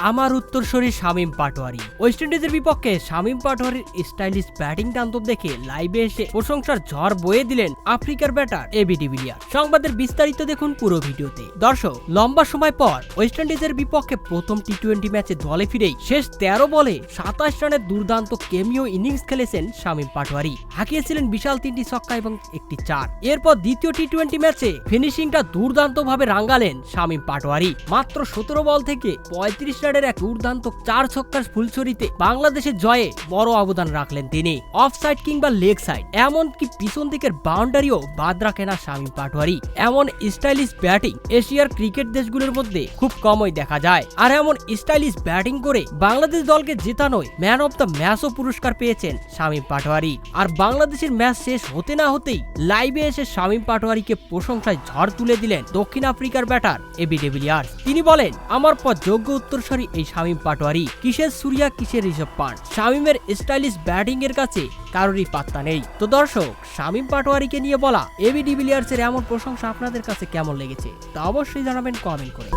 আমার উত্তরসূরি শামীম পাটোয়ারি। ওয়েস্ট ইন্ডিজের বিপক্ষে শামীম পাটোয়ারির স্টাইলিশ ব্যাটিং তান্তব দেখে লাইভে এসে প্রশংসার ঝড় বয়ে দিলেন আফ্রিকার ব্যাটার এবি ডিভিলিয়ার সংবাদের বিস্তারিত দেখুন পুরো ভিডিওতে। দর্শক, লম্বা সময় পর ওয়েস্ট ইন্ডিজের বিপক্ষে প্রথম টি টোয়েন্টি ম্যাচে দলে ফিরেই শেষ তেরো বলে সাতাশ রানের দুর্দান্ত কেমিও ইনিংস খেলেছেন শামীম পাটোয়ারি। হাঁকিয়েছিলেন বিশাল তিনটি ছক্কা এবং একটি চার। এরপর দ্বিতীয় টি টোয়েন্টি ম্যাচে ফিনিশিংটা দুর্দান্ত ভাবে রাঙ্গালেন শামীম পাটোয়ারি। মাত্র সতেরো বল থেকে পঁয়ত্রিশ রানের এক দুর্দান্ত চার ছক্কার ফুলছড়িতে বাংলাদেশের জয়ে বড় অবদান রাখলেন তিনি। অফ সাইড কিংবা লেগ সাইড, এমনকি পিছন দিকের বাউন্ডারিও বাদ রাখে না শামীম পাটোয়ারি। এমন স্টাইলিশ ব্যাটিং এশিয়ার ক্রিকেট দেশগুলোর মধ্যে খুব কমই দেখা যায়। আর এমন স্টাইলিশ ব্যাটিং করে বাংলাদেশ দলকে জেতানোয় ম্যান অফ দ্য ম্যাচও পুরস্কার পেয়েছেন শামীম পাটোয়ারি। আর বাংলাদেশের ম্যাচ শেষ হতে না হতেই লাইভে এসে শামীম পাটোয়ারিকে প্রশংসায় ঝড় তুলে দিলেন দক্ষিণ আফ্রিকার ব্যাটার এবি ডেভিলিয়ার্স। তিনি বলেন, আমার পর যোগ্য উত্তরসরী এই শামীম পাটোয়ারি কিসের সুরিয়া, কিসের ঋষভ পান? শামীমের স্টাইলিশ ব্যাটিং এর কাছে কারোরই পাত্তা নেই। তো দর্শক, শামীম পাটোয়ারিকে নিয়ে বলা এবি ডিভিলিয়ার্সের এমন প্রশংসা আপনাদের কাছে কেমন লেগেছে? তা অবশ্যই জানাবেন কমেন্ট করে।